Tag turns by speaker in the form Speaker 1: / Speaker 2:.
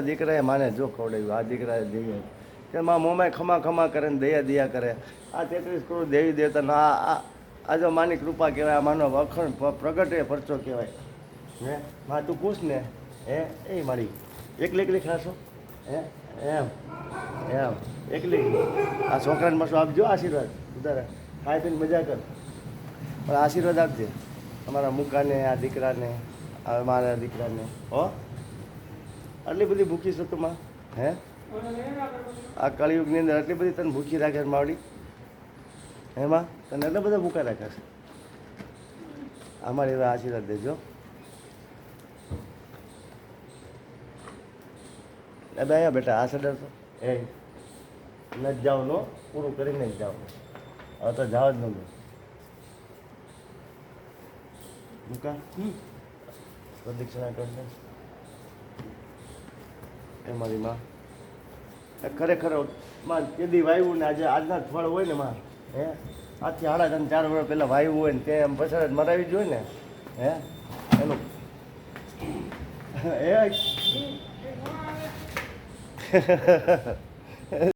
Speaker 1: દીકરાએ માને જો ખવડાવ્યું, આ દીકરાએ દેવી. કે માં મોમાય ખમા ખમા કરે ને દયા દયા કરે. આ તેત્રીસ કરોડ દેવી દેવતા આ આ જો માની કૃપા કહેવાય, આ માનો અખંડ પ્રગટે પરચો કહેવાય. હે? માં, તું પૂછ ને? હે? એ મારી. એકલી એકલી ખાશો? હે? એમ. એમ. એકલી. આ છોકરાને મસો આપજો આશીર્વાદ. ઉધારે ખાઈ પીને મજા કર. પણ આશીર્વાદ આપજે. અમારા મુકાને, આ દીકરાને મારા દીકરાને. હો? આટલી બધી ભૂખી છો તું માં હે? આ કળિયુગની અંદર આટલી બધી તને ભૂખી રાખે માવડી? એમાં તને એટલા બધા ભૂખા રાખે છે? અમારે એવા આશીર્વાદ દેજો. અબે આયા બેટા, આ સડર તો. એ, ન જ જાઓ નો, પૂરું કરીને જ જાવ હવે તો જાવ જ ન મૂકા પ્રદક્ષિણા કરશે એ મારી માં ખરેખરમાં કેદી વાવ્યું ને આજે આજના ફળ હોય ને માં હે? આજથી સાડા ત્રણ ચાર વર્ષ પહેલાં વાવ્યું હોય ને તે આમ પછાડ જ મરાવી જ હોય ને, હે? એનું. એ